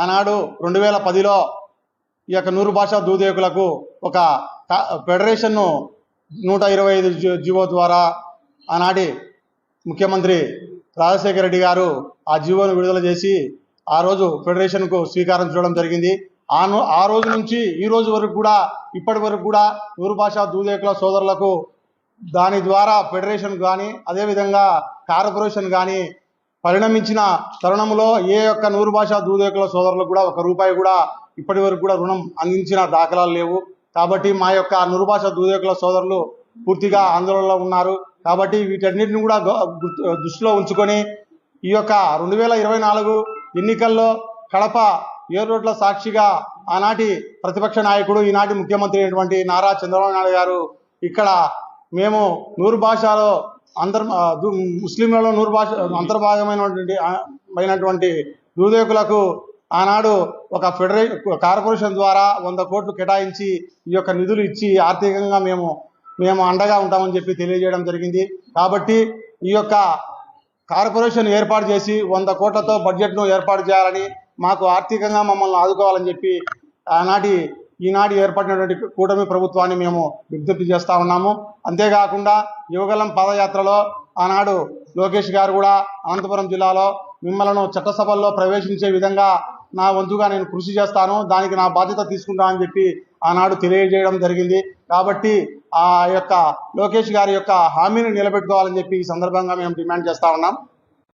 ఆనాడు రెండు వేల పదిలో ఈ యొక్క నూరు భాషా దూదేకులకు ఒక ఫెడరేషన్ను నూట ఇరవై ఐదు జీ- జీవో ద్వారా ఆనాటి ముఖ్యమంత్రి రాజశేఖర రెడ్డి గారు ఆ జీవోను విడుదల చేసి ఆ రోజు ఫెడరేషన్కు స్వీకారం చూడడం జరిగింది. ఆ ఆ రోజు నుంచి ఈ రోజు వరకు కూడా ఇప్పటి వరకు కూడా నూరు భాషా దూదేకుల సోదరులకు దాని ద్వారా ఫెడరేషన్ కానీ అదేవిధంగా కార్పొరేషన్ కానీ పరిణమించిన తరుణంలో ఏ యొక్క నూరు భాషా దూదేకుల సోదరులకు కూడా ఒక రూపాయి కూడా ఇప్పటి వరకు కూడా రుణం అందించిన దాఖలాలు లేవు. కాబట్టి మా యొక్క నూరు భాష దూదేకుల సోదరులు పూర్తిగా ఆందోళనలో ఉన్నారు. కాబట్టి వీటన్నిటిని కూడా దృష్టిలో ఉంచుకొని ఈ యొక్క రెండు వేల ఇరవై నాలుగు ఎన్నికల్లో కడప ఏడు రోడ్ల సాక్షిగా ఆనాటి ప్రతిపక్ష నాయకుడు ఈనాటి ముఖ్యమంత్రి అయినటువంటి నారా చంద్రబాబు నాయుడు గారు ఇక్కడ మేము నూరు భాషలో అంతర్ ముస్లింలలో నూరు భాష అంతర్భాగమైనటువంటి అయినటువంటి దూదేకులకు ఆనాడు ఒక ఫెడరే కార్పొరేషన్ ద్వారా వంద కోట్లు కేటాయించి ఈ యొక్క నిధులు ఇచ్చి ఆర్థికంగా మేము మేము అండగా ఉంటామని చెప్పి తెలియజేయడం జరిగింది. కాబట్టి ఈ యొక్క కార్పొరేషన్ ఏర్పాటు చేసి వంద కోట్లతో బడ్జెట్ను ఏర్పాటు చేయాలని మాకు ఆర్థికంగా మమ్మల్ని ఆదుకోవాలని చెప్పి ఆనాటి ఈనాడు ఏర్పడినటువంటి కూటమి ప్రభుత్వాన్ని మేము విజ్ఞప్తి చేస్తూ ఉన్నాము. అంతేకాకుండా యువగలం పాదయాత్రలో ఆనాడు లోకేష్ గారు కూడా అనంతపురం జిల్లాలో మిమ్మల్ని చట్టసభల్లో ప్రవేశించే విధంగా నా వంతుగా నేను కృషి చేస్తాను. దానికి నా బాధ్యత తీసుకుంటానని చెప్పి ఆనాడు తెలియజేయడం జరిగింది. కాబట్టి ఆ యొక్క లోకేష్ గారి యొక్క హామీని నిలబెట్టుకోవాలని చెప్పి ఈ సందర్భంగా మేము డిమాండ్ చేస్తా ఉన్నాం.